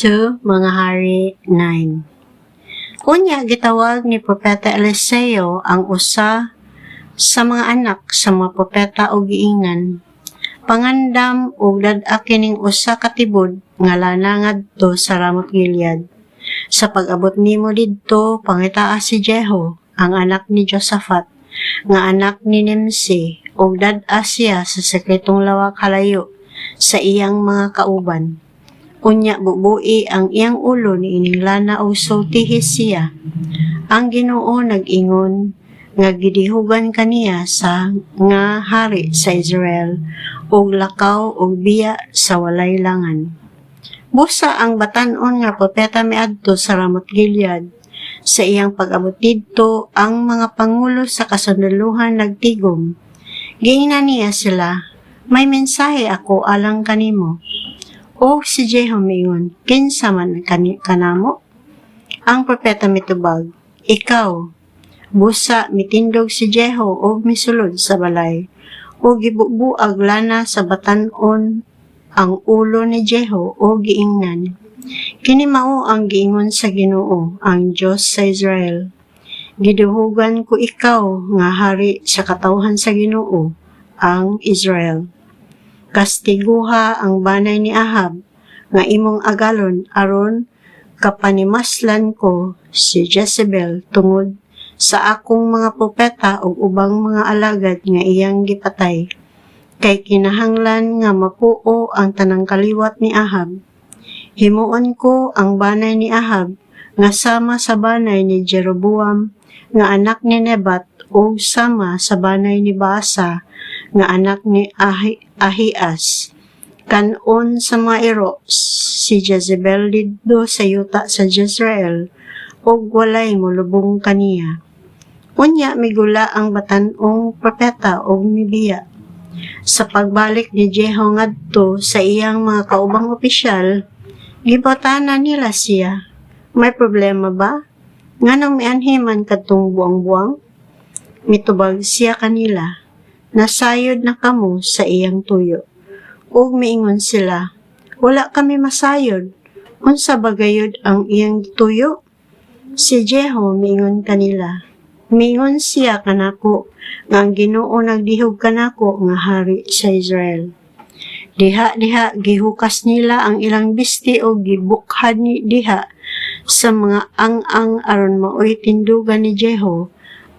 2 Mga Hari 9 Unya gitawag ni Propeta Eliseo ang usa sa mga anak sa mga propeta o giingan. Pangandam og dad-a usa ka tibod nga lana ngadto sa Ramot Gilead. Sa pag-abot nimo didto pangitaa si Jeho, ang anak ni Josaphat, nga anak ni Nimsi, og dad-a sa sekretong lawak halayo sa iyang mga kauban. Unya bubui ang iyang ulo ni ining lana og. Ang Ginoo nag-ingon nga gidihugan kaniya sa nga hari sa Israel og lakaw og biya sa walay langan. Busa ang batanon nga propeta miadto sa Ramot Gilead. Sa iyang pag-abot didto, ang mga pangulo sa kasundaluhan nagtigom. Giingnan niya sila, may mensahe ako alang kanimo. O si Jeho mingon, kinsa man kanamo? Ang propeta mitubag, ikaw. Busa mitindog si Jeho og misulod sa balay. O gibubuag lana sa batanon ang ulo ni Jeho o giingnan. Kini mao ang giingon sa Ginoo, ang Dios sa Israel. Giduhugan ko ikaw nga hari sa katawhan sa Ginoo, ang Israel. Kastiguha ang banay ni Ahab nga imong agalon aron kapanimaslan ko si Jezebel tungod sa akong mga propeta ug ubang mga alagad nga iyang gipatay kay kinahanglan nga mapuo ang tanang kaliwat ni Ahab. Himuon ko ang banay ni Ahab nga sama sa banay ni Jeroboam nga anak ni Nebat o sama sa banay ni Baasa nga anak ni Ahi Ahias. Kanon sa mga iro si Jezebel diddo sa yuta sa Jezreel o walay mulubong kaniya. Unya migula ang batanong propeta o mibiya. Sa pagbalik ni Jeho ngadto sa iyang mga kaubang opisyal, gibotana nila siya. May problema ba? Nganong mianhiman katong buang-buang? Mitubag siya kanila. Nasayod na kamo sa iyang tuyo. Ug miingon sila, wala kami masayod. Unsa bagayod ang iyang tuyo? Si Jeho miingon kanila, Mingon siya kanako nga ang Ginoo nagdihog kanako nga hari sa Israel. Diha-diha gihukas nila ang ilang bisti o gibukhad ni diha sa mga ang-ang aron maoy tindugan ni Jeho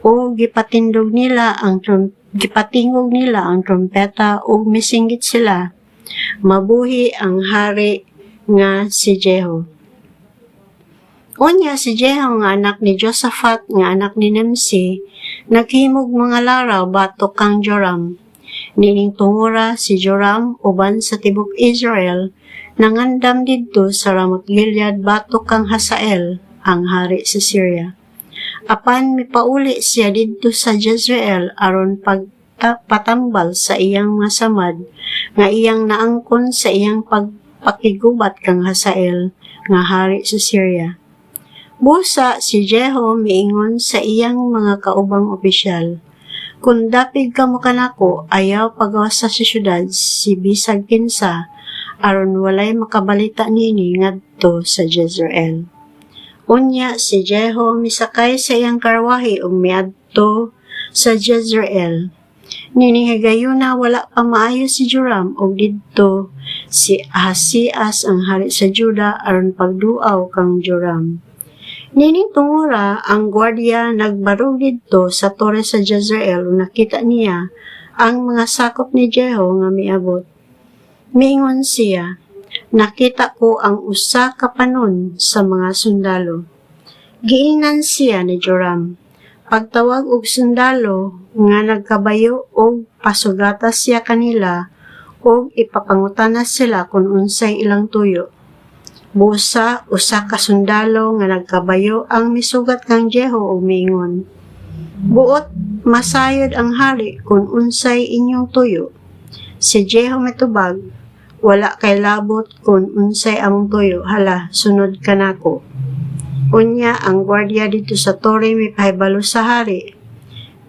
o gipatindog nila ang trum gipatingog nila ang trompeta o misinggit sila. Mabuhi ang hari nga si Jeho. Unya si Jeho nga anak ni Josaphat nga anak ni Nimsi, naghimog mga laraw batok kang Joram. Nining tungura si Joram uban sa tibok Israel, nangandam didto sa Ramot Gilead batok kang Hasael, ang hari sa Syria. Apan mipauli siya didto sa Jezreel aron pag patambal sa iyang mga samad, nga iyang naangkon sa iyang pagpakigubat kang Hasael, nga hari sa Syria. Busa si Jeho miingon sa iyang mga kaubang opisyal. Kung dapig ka mo kanako, ayaw pagawas sa syudad si bisag kinsa, aron walay makabalita nini ngadto sa Jezreel. Unya si Jeho misakay sa iyang karwahi ug miadto sa Jezreel. Nini higayuna wala pa maayo si Joram og didto si Ahasias ang hari sa Juda aron pagduaw kang Joram. Nining tungura, ang gwardiya nagbarog didto sa tore sa Jezreel nakita niya ang mga sakop ni Jeho nga miabot. Miingon siya, nakita ko ang usa ka panon sa mga sundalo. Giingnan siya ni Joram. Pagtawag og sundalo nga nagkabayo og pasugata siya kanila og ipapangutana sila kung unsay ilang tuyo. Busa, usa ka sundalo nga nagkabayo ang misugat kang Jeho o mingon. Buot, masayod ang hari kung unsay inyong tuyo. Si Jeho mitubag, wala kay labot kung unsay among tuyo, hala, sunod ka nako. Unya, ang gwardiya dito sa tore may pahibalo sa hari.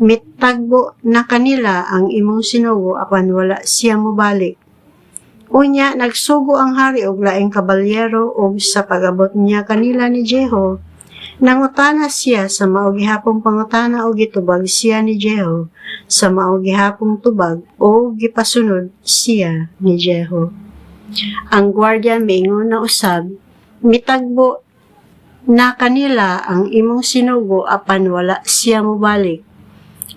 Mitagbo na kanila ang imong sinugo apan wala siya mobalik. Unya, nagsugo ang hari og laing kabalyero og sa pagabot niya kanila ni Jeho. Nangutana siya sa maugihapong pangutana o gitubag siya ni Jeho sa maugihapong tubag o gipasunod siya ni Jeho. Ang gwardya mingon na usab, mitagbo na kanila ang imong sinugo apan wala siya mobalik.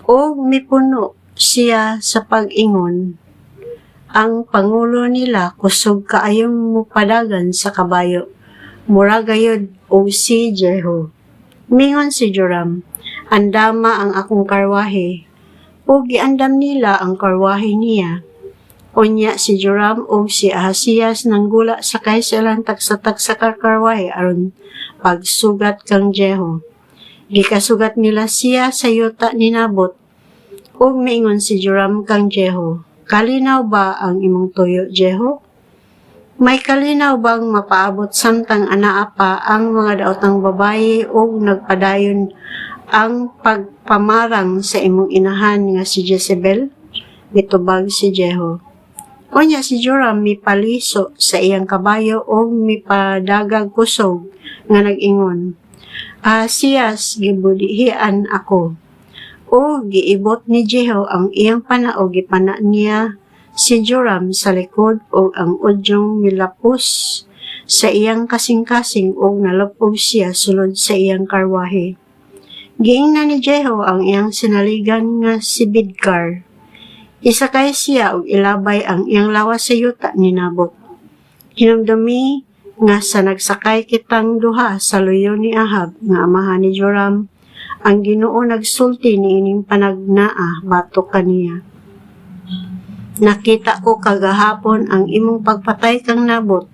O mipuno siya sa pag-ingon ang pangulo nila kusog kaayong mupadagan sa kabayo. Muragayod o si Jeho. Mingon si Joram, andama ang akong karwahe. O giandam nila ang karwahe niya. Unya si Joram o si Ahasias nang gula sa kaisalan taksatak sa karwahe aron pagsugat kang Jeho. Gikasugat nila siya sa yuta ni Nabot. O mingon si Joram kang Jeho. Kalinaw ba ang imong tuyo, Jeho? May kalinaw bang mapaabot samtang anaa pa ang mga daotang babaye o nagpadayon ang pagpamarang sa imong inahan nga si Jezebel? Bitubag si Jeho. Unya si Joram mipaliso sa iyang kabayo o mipadagag kusog nga nag-ingon. Asiyas, gibudihian ako o giibot ni Jeho ang iyang panao gipana niya si Joram sa likod o ang udyong milapos sa iyang kasing-kasing o nalapog siya sulod sa iyang karwahe. Giingna ni Jeho ang iyang sinaligan nga si Bidkar. Isakay siya og ilabay ang iyang lawas sa yuta ni Nabot. Hinumdumi nga sa nagsakay kitang duha sa luyo ni Ahab nga amahan ni Joram ang Ginoo nagsulti ni ining panagnaa batok kaniya. Nakita ko kagahapon ang imong pagpatay kang nabot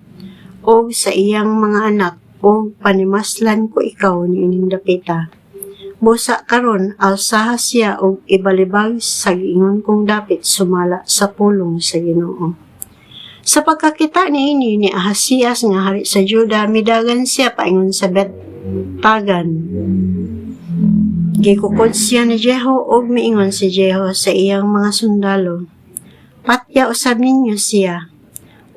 o sa iyang mga anak o panimaslan ko ikaw ni ining dapita. Busa karon alsaha siya og ibalibag sa giingon kong dapit sumala sa pulong sa Ginoo. Sa pagkakita ni ini ni Ahasias nga hari sa Juda, midagan siya paingon sa Bet Tagan. Gikukod siya ni Jeho og miingon si Jeho sa iyang mga sundalo. Patya usab ninyo siya.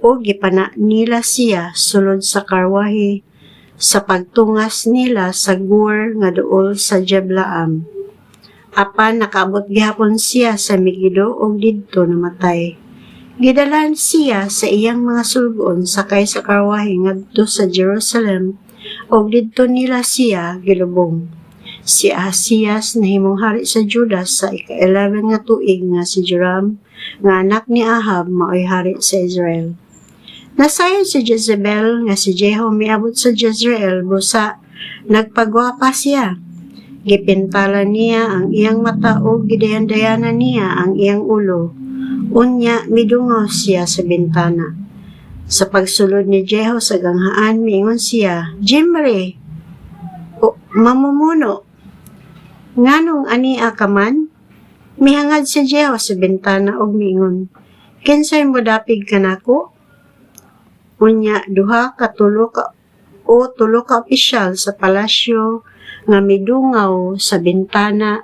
O gipana nila siya sulod sa karwahe sa pagtungas nila sa Gur nga duol sa Jeblaam. Apan nakaabot gihapon siya sa Megido og didto namatay. Gidalan siya sa iyang mga sulgon sakay sa karwahe ngadto sa Jerusalem og didto nila siya gilubong. Si Ahasias nahimong hari sa Judas sa ika-11 nga tuig nga si Joram nga anak ni Ahab maoy hari sa Israel. Nasayon si Jezebel nga si Jeho miabot sa Jezreel busa nagpagwapa siya. Gipintala niya ang iyang mata o gidayan-dayanan niya ang iyang ulo. Unya, midungaw siya sa bintana. Sa pagsulod ni Jeho sa ganghaan, miingon siya, Jimre, mamumuno, nganong ania ka man? Mihangad si Jeho sa bintana og miingon, Kinsay mo dapig ka nako? Unya, duha ka tulo ka o tulo ka opisyal sa palasyo nga midungaw sa bintana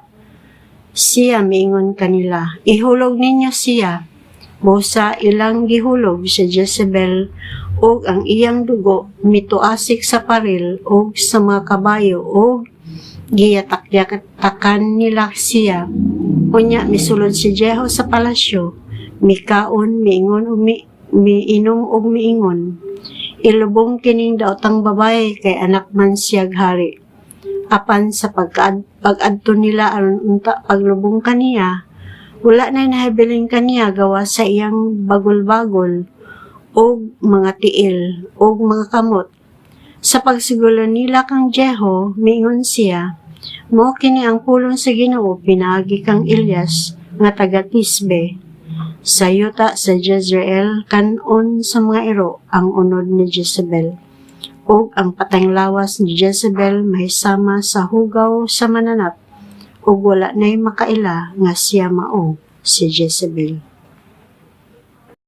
siya miingon kanila, ihulog ninyo siya. Busa ilang gihulog si Jezebel og ang iyang dugo mituasik sa paril og sa mga kabayo og giyatak-yatakan nila siya. Unya misulod si Jeho sa palasyo, mikaon, miingon o mi, miinom og miingon. Ilubong kining daotang babae kay anak man siyag hari apan sa pagkaad, pag-adto nila aron unta paglubong kaniya wala na nahabiling kaniya gawa sa iyang bagol-bagol o mga tiil o mga kamot sa pagsigulo nila kang Jeho miingon siya mo kini ang pulong sa Ginoo pinagi kang Ilyas nga taga Tisbe. Sa yuta sa Jezreel kanon sa mga iro ang unod ni Jezebel. Ug ang patayng lawas ni Jezebel mahisama sa hugaw sa mananap. Ug wala nay makaila nga siya mao si Jezebel.